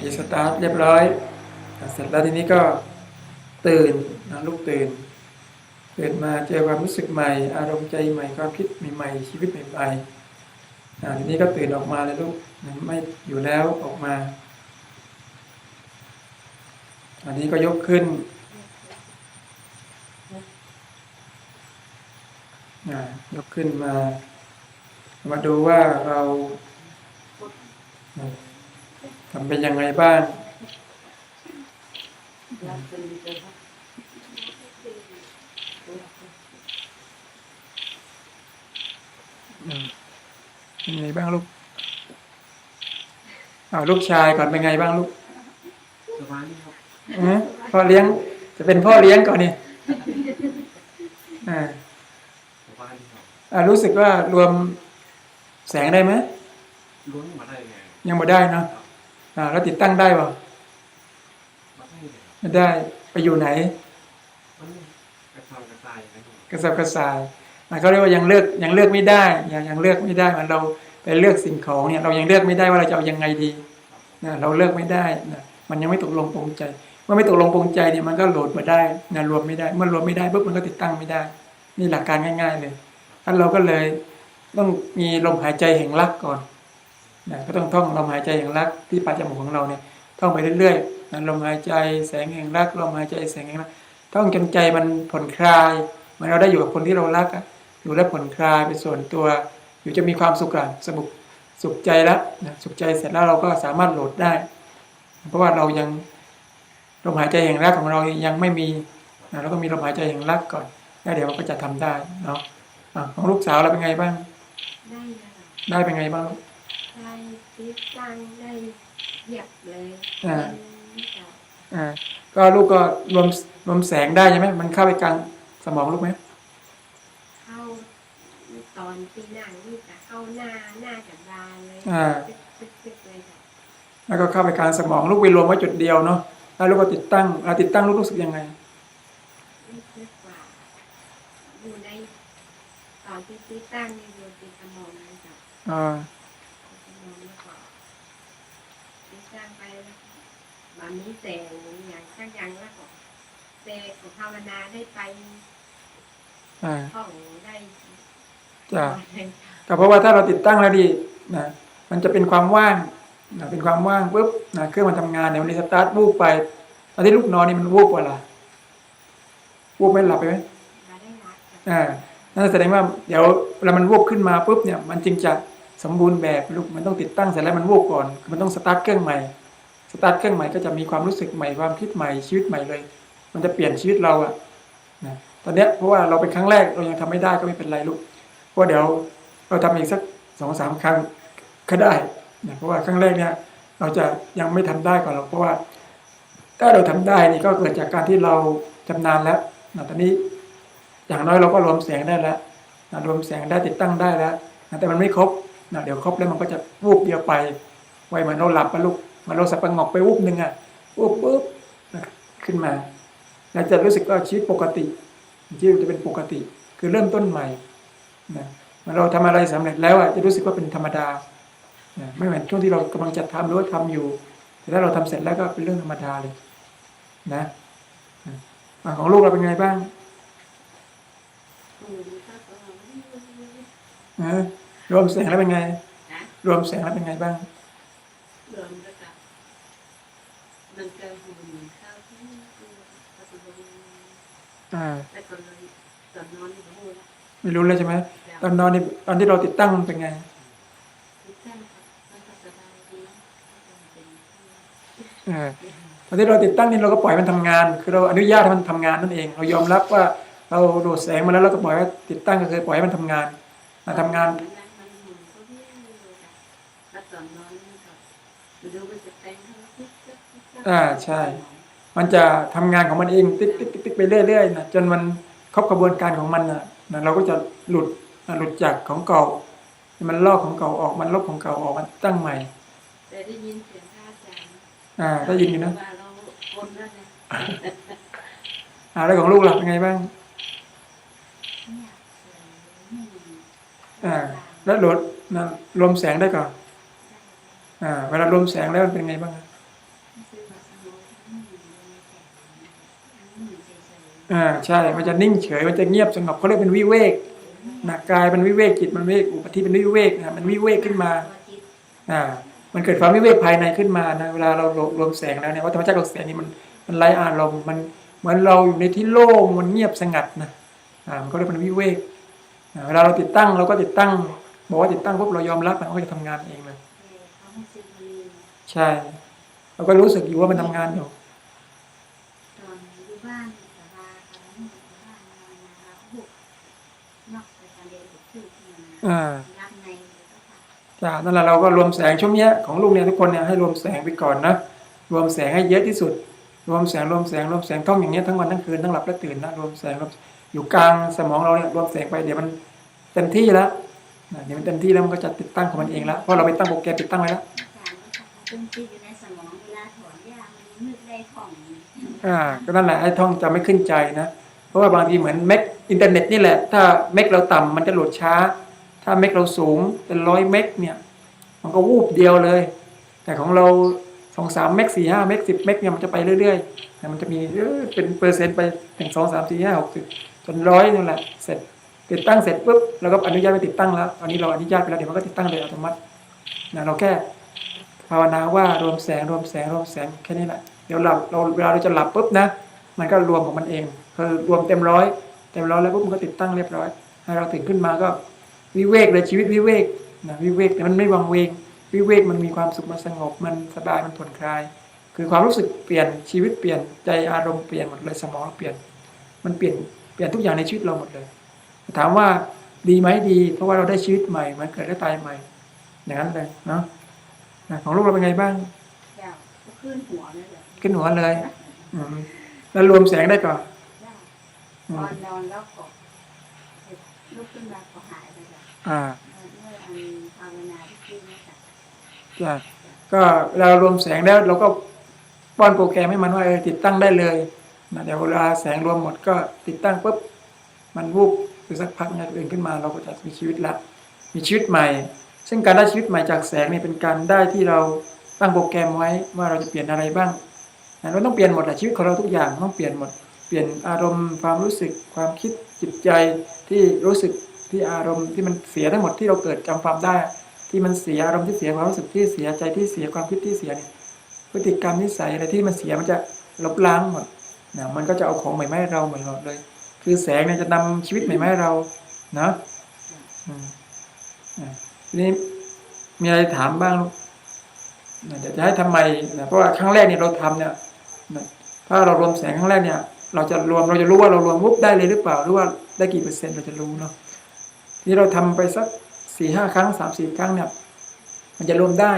ดีสตาร์ทเรียบร้อย เสร็จแล้วทีนี้ก็ตื่นนะลูกตื่นตื่นมาเจอความรู้สึกใหม่ อารมณ์ใจใหม่ความคิดใหม่ๆชีวิตใหม่ๆอะทีนี้ก็ตื่นออกมาเลยลูกไม่อยู่แล้วออกมาอันนี้ก็ยกขึ้นยกขึ้นมา มาดูว่าเรา ทำเป็นยังไงบ้างอืมเป็นไงบ้างลูกเอาลูกชายก่อนเป็นไงบ้างลูกสบายดีครับอืมพ่อเลี้ยง จะเป็นพ่อเลี้ยงก่อนนี่อ่าสบายดีครับอ่ารู้สึกว่ารวมแสงได้ไหมล้วงมาได้ไงยังไม่ได้เนาะ อ่าแล้วติดตั้งได้ป่ะมาได้ไงไม่ได้ไปอยู่ไหน มันกระทำกระจายนะครับกระสับกระส่ายมันเขาเรียกว่ายังเลือกยังเลือกไม่ได้ยังยังเลือกไม่ได้มันเราไปเลือกสิ่งของเนี่ยเรายังเลือกไม่ได้ว่าเราจะเอายังไงดีนะเราเลือกไม่ได้นะมันยังไม่ตกลงปรงใจ เมื่อไม่ตกลงปรงใจเนี่ยมันก็โหลดมาได้นะรวมไม่ได้ เมื่อรวมไม่ได้ปุ๊บมันก็ติดตั้งไม่ได้ นี่หลักการง่าย ๆ เลยอันเราก็เลยต้องมีลมหายใจแห่งรักก่อน นะก็ต้องท่องลมหายใจแห่งรักที่ปลายจมูกของเราเนี่ยท่องไปเรื่อยๆนะลมหายใจแสงแห่งรักลมหายใจแสงแห่งรักท่องจนใจมันผ่อนคลายเหมือนเราได้อยู่กับคนที่เรารักอะอยู่แล้วผ่อนคลายเป็นส่วนตัว อยู่จะมีความสุขอะสนุกสุขใจแล้วนะสุขใจเสร็จแล้วเราก็สามารถโหลดได้ เพราะว่าเรายังลมหายใจแห่งรักของเรายังไม่มีนะเราต้องมีลมหายใจแห่งรักก่อนแล้วเดี๋ยวมันก็จะทำได้เนาะอะของลูกสาวเราเป็นไงบ้าง ได้นะคะได้เป็นไงบ้างลูก ได้ติดตั้งได้เหยียบเลยอ่าเป็นกับอ่าก็ลูกก็รวมรวมแสงได้ใช่ไหมมันเข้าไปกลางสมองลูกไหมเข้าตอนปีหนังนี่จะเข้าหน้าหน้าจับานเลยอ่าตึกตึกๆเลยค่ะแล้วก็เข้าไปกลางสมองลูกไปรวมไว้จุดเดียวเนาะแล้วลูกก็ติดตั้งอ่าติดตั้งลูกรู้สึกยังไงรู้สึกว่าอยู่ในตอนที่ติดตั้งนี่อยู่ติดสมองเลยค่ะ อ่า ติดสมองแล้วก็ติดตั้งไปแล้ว มันมีแสงอย่างข้างยังแล้วก็เสกของภาวนาได้ไปอ่าท่องได้จ้ะได้ก็เพราะว่าถ้าเราติดตั้งแล้วดีนะมันจะเป็นความว่างนะเป็นความว่างปุ๊บนะเครื่องมันทำงานเนี่ยมันรีสตาร์ทวูบไปตอนที่ลูกนอนนี่มันวูบเวลาวูบไม่หลับไปไหมมาได้รักค่ะอ่านั่นแสดงว่าเดี๋ยวเวลามันวูบขึ้นมาปุ๊บเนี่ยมันจึงจะสมบูรณ์แบบลูกมันต้องติดตั้งเสร็จแล้วมันวูบก่อน มันต้องสตาร์ทเครื่องใหม่ สตาร์ทเครื่องใหม่ก็จะมีความรู้สึกใหม่ความคิดใหม่ชีวิตใหม่เลย มันจะเปลี่ยนชีวิตเราอะนะตอนเนี้ยเพราะว่าเราเป็นครั้งแรกเรายังทำไม่ได้ก็ไม่เป็นไรลูกเพราะเดี๋ยวเราทำอีกสักสองสามครั้งก็ได้นะเพราะว่าครั้งแรกเนี่ยเราจะยังไม่ทำได้ก่อนหรอกเพราะว่า ถ้าเราทำได้นี่ก็เกิดจากการที่เราชำนาญแล้วนะตอนนี้อย่างน้อยเราก็รวมแสงได้แล้วนะรวมแสงได้ติดตั้งได้แล้วนะแต่มันไม่ครบนะเดี๋ยวครบแล้วมันก็จะวูบเดียวไปไวเหมือนเราหลับไปลูก มันเราสับประงกไปวูบหนึ่งอะวูบปุ๊บนะขึ้นมาเราจะรู้สึกว่าชีวิตปกติชีวิตจะเป็นปกติ คือเริ่มต้นใหม่นะเมื่อเราทำอะไรสำเร็จแล้วอะจะรู้สึกว่าเป็นธรรมดานะไม่เหมือนช่วงที่เรากำลังจะทำหรือว่าทำอยู่ แต่ถ้าเราทำเสร็จแล้วก็เป็นเรื่องธรรมดาเลยนะอะของลูกเราเป็นไงบ้างอืมก็เออนะรวมแสงแล้วเป็นไงนะรวมแสงแล้วเป็นไงบ้างรวมแล้วก็มั นเกิดหุ่นข้าที่ตัวปัจจุบันอ่าแต่ก่อนเลยตอนนอนนี่พูดไม่รู้เลยใช่ไหมตอนนอนนี่ตอนที่เราติดตั้งเป็นไงติดตั้งมันสบายดีมันเป็นเอตอนที่เราติดตั้งนี่เราก็ปล่อยมันทำงาน คือเราอนุญาตให้มันทำงานนั่นเอง เรายอมรับว่าเราโดดแสงมาแล้วเราก็ปล่อยให้ติดตั้งก็คือปล่อยให้มันทำงานมาทำงานมันมันหุ่นแล้วตอนนอนนี่ก็ดูมันจะเติ๊กติ๊กติ๊กติ๊ก อ่าใช่ มันจะทำงานของมันเองติ๊กติ๊กติ๊กติ๊กไปเรื่อยๆนะจนมันครบกระบวนการของมันนะนะเราก็จะหลุดอะหลุดจากของเก่า มันลอกของเก่าออกมันลบของเก่าออกมันตั้งใหม่แต่ได้ยินเสียงท่าอาจารย์อ่าได้ยินอยู่นะว่าเราคนนั่นนะอ่าแล้วของลูกล่ะเป็นไงบ้างอ่าแล้วโหลดนะรวมแสงได้ก่อนอ่าเวลารวมแสงแล้วมันเป็นไงบ้างอะม อ่าใช่ มันจะนิ่งเฉย มันจะเงียบสงบเขาเรียกเป็นวิเวกหนักกายเป็นวิเวกจิตมันวิเวกอุปธิเป็นวิเวกนะมันวิเวกขึ้นมาอ่ามันเกิดความวิเวกภายในขึ้นมานะเวลาเรารวมแสงแล้วเนี่ยว่าธรรมชาติของแสงนี่มันมันไร้อารมณ์มันเหมือนเราอยู่ในที่โล่งมันเงียบสงัดนะอ่ามันก็เรียกเป็นวิเวกเวลาเราติดตั้งเราก็ติดตั้งบอกว่าติดตั้งปุ๊บเรายอมรับมันก็จะทำงานเองเลยใช่ เราก็รู้สึกอยู่ว่ามันทำงานอยู่ตอนอยู่บ้านสบายตอนนี้อยู่บ้านนอนนะครับบุกนอกไปทะเลบุกขึ้นมาอ่ารับในเลยก็ค่ะจ้านั่นแหละเราก็รวมแสงช่วงเนี้ยของลูกเนี่ยทุกคนเนี่ยให้รวมแสงไปก่อนนะรวมแสงให้เยอะที่สุด รวมแสงรวมแสงรวมแสงท่องอย่างเงี้ยทั้งวันทั้งคืนทั้งหลับและตื่นนะรวมแสงรวมอยู่กลางสมองเราเนี่ยรวมแสงไปเดี๋ยวมันเต็มที่แล้วนะเดี๋ยวมันเต็มที่แล้วมันก็จะติดตั้งของมันเองแล้วเพราะเราไปตั้งโปรแกรมติดตั้งไว้แล้วอาจารย์ก็ทำให้ตึ้งที่อยู่ในสมองเวลาถอนยามันนึกได้ของอ่าก็นั่นแหละไอ้ท่องจะไม่ขึ้นใจนะ เพราะว่าบางทีเหมือนเมกอินเทอร์เน็ตนี่แหละ ถ้าเมกเราต่ำมันจะโหลดช้า ถ้าเมกเราสูงเป็นร้อยเมกเนี่ย มันก็วูบเดียวเลย แต่ของเราสองสามเมกสี่ห้าเมกสิบเมกเนี่ยมันจะไปเรื่อยๆแต่มันจะมีเออเป็นเปอร์เซ็นต์ไปถึงสองสามสี่ห้าหกสิบจนร้อยนั่นแหละเสร็จติดตั้งเสร็จปุ๊บเราก็อนุญาตไปติดตั้งแล้วตอนนี้เราอนุญาตไปแล้วเดี๋ยวมันก็ติดตั้งเลยอัตโนมัตินะเราแค่ ภาวนาว่ารวมแสงรวมแสงรวมแสงแค่นี้แหละเดี๋ยวหลับเราเวลาเราจะหลับปุ๊บนะ มันก็รวมของมันเองคือรวมเต็มร้อยเต็มร้อยแล้วปุ๊บมันก็ติดตั้งเรียบร้อยให้เราตื่นขึ้นมาก็วิเวกเลยชีวิตวิเวกนะวิเวกแต่มันไม่วังเวง วิเวกมันมีความสุขมันสงบมันสบายมันผ่อนคลาย คือความรู้สึกเปลี่ยนชีวิตเปลี่ยนใจอารมณ์เปลี่ยนหมดเลยสมองเราเปลี่ยน มันเปลี่ยนเปลี่ยนทุกอย่างในชีวิตเราหมดเลย ถามว่าดีไหมดี เพราะว่าเราได้ชีวิตใหม่มันเกิดได้ตายใหม่อย่างนั้นเลยเนาะ นะของลูกเราเป็นไงบ้างเจ้าก็ขึ้นหัวเลยเหรอขึ้นหัวเลยอืมแล้วรวมแสงได้ก่อนเจ้าอืนมอนนอนแล้วก็ลุกขึ้นมาก็หายไปแล้วอ่าเมื่ออันภาวนาที่ขึ้นนี่ค่ะจ้ะก็เวลารวมแสงแล้วเราก็ป้อนโปรแกรมให้มันว่าเออติดตั้งได้เลยนะเดี๋ยวเวลาแสงรวมหมดก็ติดตั้งปุ๊บมันวูบหรือสักพักเนี่ยตื่นขึ้นมา เราก็จะมีชีวิตละมีชีวิตใหม่ ซึ่งการได้ชีวิตใหม่จากแสงเนี่ยเป็นการได้ที่เราตั้งโปรแกรมไว้ว่าเราจะเปลี่ยนอะไรบ้างนะเราต้องเปลี่ยนหมดแหละชีวิตของเราทุกอย่างต้องเปลี่ยนหมด เปลี่ยนอารมณ์ความรู้สึกความคิดจิตใจที่รู้สึกที่อารมณ์ที่มันเสียทั้งหมดที่เราเกิดจำความได้ ที่มันเสียอารมณ์ที่เสียความรู้สึกที่เสียใจที่เสียความคิดที่เสียเนี่ยพฤติกรรมนิสัยอะไรที่มันเสียมันจะลบล้างหมดนะมันก็จะเอาของใหม่มาให้เราใหม่หมดเลย คือแสงเนี่ยจะนำชีวิตใหม่มาให้เรานะอืมอะ นี้มีอะไรถามบ้างลูกเดี๋ยวจะให้ทำไมนะเพราะว่าครั้งแรกเนี่ยเราทำเนี่ยถ้าเรารวมแสงครั้งแรกเนี่ย เราจะรวมเราจะรู้ว่าเรารวมวุบได้เลยหรือเปล่าหรือว่าได้กี่เปอร์เซ็นต์เราจะรู้เนาะทีนี้เราทำไปสักสี่ห้าครั้งสามสี่ครั้งเนี่ย มันจะรวมได้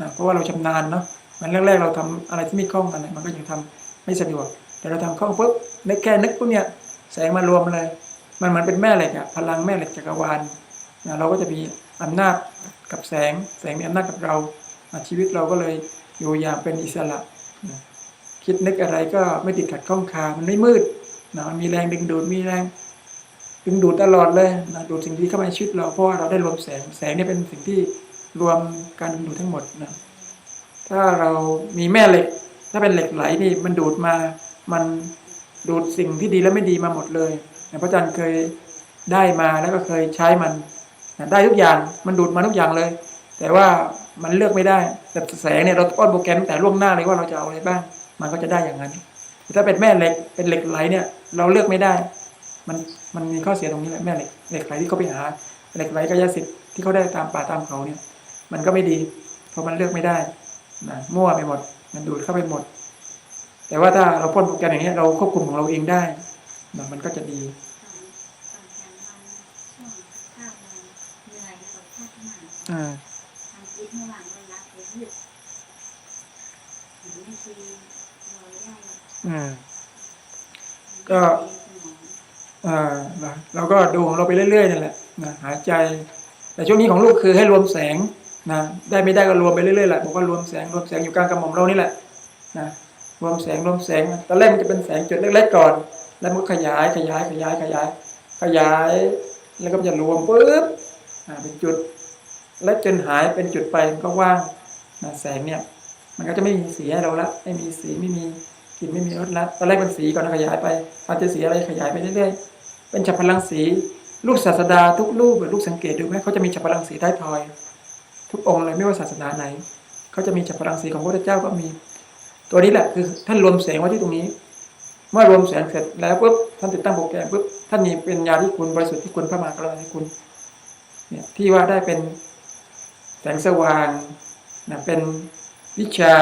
นะเพราะว่าเราชำนาญเนาะมันแรกๆเราทำอะไรที่ไม่คล่องกันเนี่ยมันก็ยังทำไม่สะดวก แต่เราทำคล่องปุ๊บนึกแค่นึกปุ๊บเนี่ยแสงมารวมเลย มันเหมือนเป็นแม่เหล็กอะพลังแม่เหล็กจักรวาลนะเราก็จะมี อำนาจกับแสง แสงมีอำนาจกับเรา ชีวิตเราก็เลยอยู่อย่างเป็นอิสระ คิดนึกอะไรก็ไม่ติดขัดข้องคา มันไม่มืดนะมันมีแรงดึงดูด มีแรงดึงดูดตลอดเลยนะดูดสิ่งที่เข้ามาในชีวิตเราเพราะว่าเราได้รวมแสง แสงนี่เป็นสิ่งที่รวมการดึงดูดทั้งหมดนะ ถ้าเรามีแม่เหล็ก ถ้าเป็นเหล็กไหลนี่มันดูดมา มันดูดสิ่งที่ดีและไม่ดีมาหมดเลยพระอาจารย์เคยได้มาแล้วก็เคยใช้มัน ได้ทุกอย่างมันดูดมาทุกอย่างเลย แต่ว่ามันเลือกไม่ได้แต่แสงเนี่ยเราป้อนโปรแกรมแต่ล่วงหน้าเลยว่าเราจะเอาอะไรบ้าง มันก็จะได้อย่างนั้น ถ้าเป็นแม่เหล็กเป็นเหล็กไหลเนี่ย เราเลือกไม่ได้ มันมันมีข้อเสียตรงนี้แหละแม่เหล็กเหล็กไหลที่เขาไปหาเหล็กไหลกายสิทธิ์ที่เขาได้ตามป่าตามเขาเนี่ย มันก็ไม่ดี เพราะมันเลือกไม่ได้นะมั่วไปหมด มันดูดเข้าไปหมด แต่ว่าถ้าเราพ่นโปรแกรมอย่างนี้เราควบคุมของเราเองได้นะมันก็จะดี ตอนกลางวันช่วงข้าวมันเหนื่อยกดข้าวหนัก อ่าทำจิตเมื่อวานเวลาไปยืดไม่ชีลอยได้อืมก็ อ่านะเราก็ดูของเราไปเรื่อยๆนั่นแหละนะหายใจ แต่ช่วงนี้ของลูกคือให้รวมแสงนะได้ไม่ได้ก็รวมไปเรื่อยๆแหละบอกว่ารวมแสงรวมแสงอยู่กลางกระหม่อมเรานี่แหละนะรวมแสงรวมแสงตอนแรกมันจะเป็นแสงจุดเล็กๆก่อน แล้วมันก็ขยายขยายขยายขยาย ขยาย แล้วก็จะรวมปุ๊บอ่าเป็นจุด แล้วจนหายเป็นจุดไปมันก็ว่างนะแสงเนี่ย มันก็จะไม่มีสีให้เราละไม่มีสีไม่มีกลิ่นไม่มีรสละตอนแรกเป็นสีก่อนขยายไปอาจจะสีอะไรขยายไปเรื่อยๆเป็นฉับพลังสีลูกศาสดาทุกรูปหรือลูกสังเกตดูไหมเขาจะมีฉับพลังสีท้ายทอย ทุกองค์เลยไม่ว่าศาสนาไหนเขาจะมีฉับพลังสีของพระพุทธเจ้าก็มี ตัวนี้แหละคือท่านรวมแสงไว้ที่ตรงนี้เมื่อรวมแสงเสร็จแล้วปุ๊บท่านติดตั้งโปรแกรมปุ๊บท่านมีเป็นญาที่คุณบริสุทธิ์ที่คุณพระมหากรุณาธิคุณเนี่ยที่ว่าได้เป็น แสงสว่างนะเป็นวิชา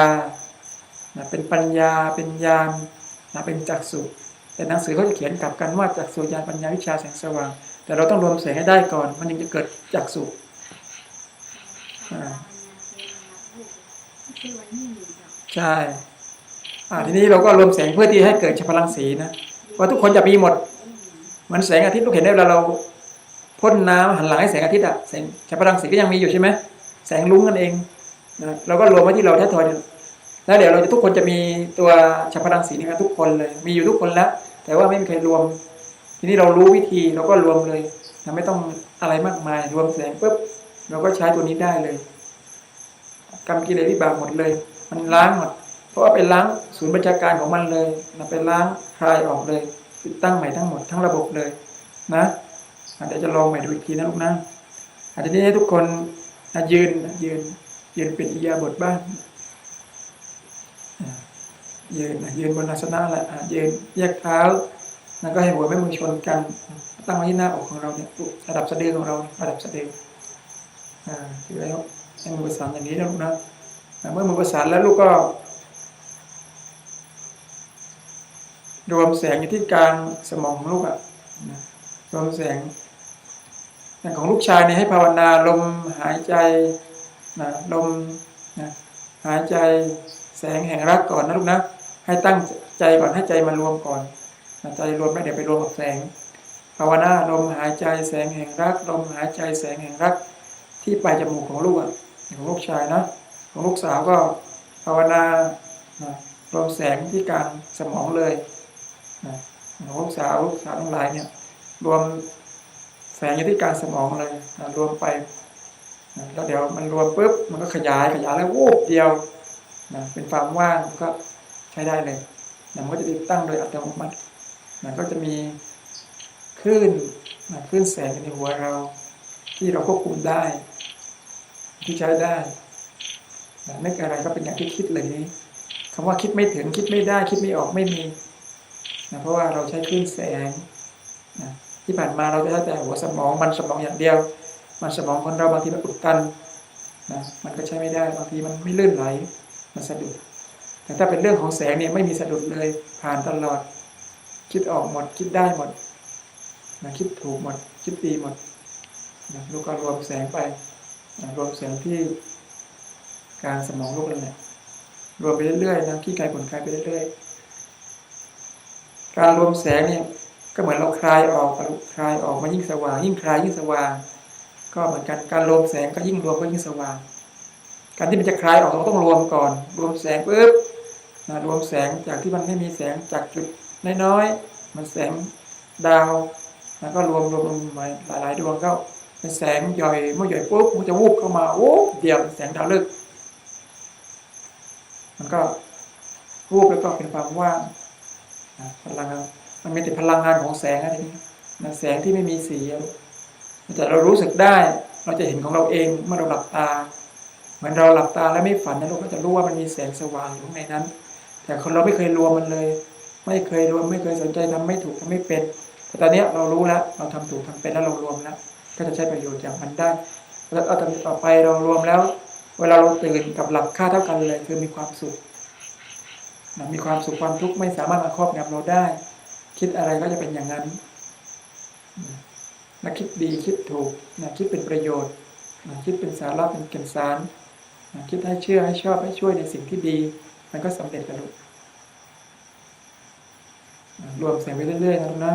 นะเป็นปัญญา เป็นญาณนะเป็นจักษุแต่หนังสือเขาจะเขียนกลับกันว่าจักษุญาณปัญญาวิชาแสงสว่าง แต่เราต้องรวมแสงให้ได้ก่อน มันถึงจะเกิดจักษุอ่าใช่อ่าทีนี้เราก็รวมแสงเพื่อที่ให้เกิดพลังสีนะเพราะทุกคนจะมีหมดเหมือนแสงอาทิตย์ลูกเห็นได้เวลาเราพ่นน้ำหันหลังให้แสงอาทิตย์อะแสงฉพลังสีก็ยังมีอยู่ใช่ไหม แสงลุ้งกันเองนะเราก็รวมไว้ที่เราแท้ทอยเนี่ยแล้วเดี๋ยวเราจะทุกคนจะมีตัวฉัพลังสีนี่กันทุกคนเลย มีอยู่ทุกคนแล้ว แต่ว่าไม่มีใครรวม ทีนี้เรารู้วิธีเราก็รวมเลยนะไม่ต้องอะไรมากมาย รวมแสงปุ๊บเราก็ใช้ตัวนี้ได้เลยกรรมกิเลสวิบากหมดเลย มันล้างหมดเพราะว่าเป็นล้างศูนย์บัญชาการของมันเลยนะเป็นล้างคลายออกเลย ติดตั้งใหม่ทั้งหมดทั้งระบบเลยนะเดี๋ยวจะลองใหม่ดูอีกทีนะลูกนะอาจจะนี้ให้ทุกคน ยืนยืนยืนเป็นอิยาบถบ้างยืนยืนบนอาสนะแหละยืนแยกเท้าแล้วก็ให้หัวแม่มือชนกัน ตั้งไว้ที่หน้าอกของเราเนี่ยระดับสะดือของเราระดับสะดืออ่าถือแล้วให้มือประสานอย่างนี้นะลูกนะเมื่อมือประสานแล้วลูกก็ รวมแสงอยู่ที่กลางสมองของลูกอะนะรวมแสง อย่างของลูกชายเนี่ยให้ภาวนาลมหายใจนะลมนะหายใจแสงแห่งรักก่อนนะลูกนะ ให้ตั้งใจก่อนให้ใจมารวมก่อนนะใจรวมแล้วเดี๋ยวไปรวมกับแสงภาวนาลมหายใจแสงแห่งรักลมหายใจแสงแห่งรัก ที่ปลายจมูกของลูกอะของลูกชายนะของลูกสาวก็ภาวนานะรวมแสงที่กลางสมองเลยนะลูกสาวลูกสาวทั้งหลายเนี่ยรวม งอยู่ที่การสมองเลยนะรวมไปนะแล้วเดี๋ยวมันรวมปุ๊บมันก็ขยายขยายแล้ววูบเดียวนะเป็นความว่างก็ใช้ได้เลยนะมันก็จะติดตั้งโดยอัตโนมัตินะก็จะมีคลื่นนะคลื่นแสงในหัวเรา ที่เราควบคุมได้ ที่ใช้ได้นะนึกอะไรก็เป็นอย่างที่คิดเลยนี้คำว่าคิดไม่ถึงคิดไม่ได้ คิดไม่ออกไม่มีนะเพราะว่าเราใช้คลื่นแสงนะ ที่ผ่านมาเราจะใช้แต่หัวสมองมันสมองอย่างเดียว มันสมองคนเราบางทีมันอุดตันนะมันก็ใช้ไม่ได้บางทีมันไม่ลื่นไหลมันสะดุด แต่ถ้าเป็นเรื่องของแสงเนี่ยไม่มีสะดุดเลยผ่านตลอด คิดออกหมดคิดได้หมดนะคิดถูกหมดคิดดีหมดนะลูกก็รวมแสงไปนะรวมแสงที่การสมองลูกนั่นแหละรวมไปเรื่อยๆนะขี้ไก่ผลคลไปเรื่อยๆการรวมแสงเนี่ย ก็เหมือนเราคลายออกคลายออกมายิ่งสว่าง ยิ่งคลายยิ่งสว่าง ก็เหมือนกันการรวมแสงก็ยิ่งรวมก็ยิ่งสว่าง การที่มันจะคลายออกเราต้องรวมก่อน รวมแสงปุ๊บนะรวมแสงจากที่มันไม่มีแสงจากจุดน้อยๆมันแสงดาวแล้วก็รวมรวมรวมมาหลายๆดวงก็เป็นแสงย่อยเมื่อย่อยปุ๊บมันจะวูบเข้ามาโอ้เดียวแสงดาวฤกษ์มันก็วูบแล้วก็เป็นความว่างนะพลังงาน มันมีแต่พลังงานของแสงอะไรนี้นะแสงที่ไม่มีสีแต่เรารู้สึกได้เราจะเห็นของเราเองเมื่อเราหลับตา เหมือนเราหลับตาแล้วไม่ฝันนะเราก็จะรู้ว่ามันมีแสงสว่างอยู่ในนั้น แต่คนเราไม่เคยรวมมันเลย ไม่เคยรวมไม่เคยสนใจทำไม่ถูกทำไม่เป็น แต่ตอนเนี้ยเรารู้แล้วเราทำถูกทำเป็นแล้วเรารวมแล้วก็จะใช้ประโยชน์จากมันได้ แล้วเอาต่อไปเรารวมแล้ว เวลาเราตื่นกับหลับค่าเท่ากันเลยคือมีความสุขนะมีความสุขความทุกข์ไม่สามารถมาครอบงำเราได้ คิดอะไรก็จะเป็นอย่างนั้นนะนะคิดดีคิดถูกนะคิดเป็นประโยชน์นะคิดเป็นสาระเป็นเกณฑ์สารนะคิดให้เชื่อให้ชอบให้ช่วยในสิ่งที่ดี มันก็สำเร็จกันลูกรวมเสียงไปเรื่อยๆนะลูกนะ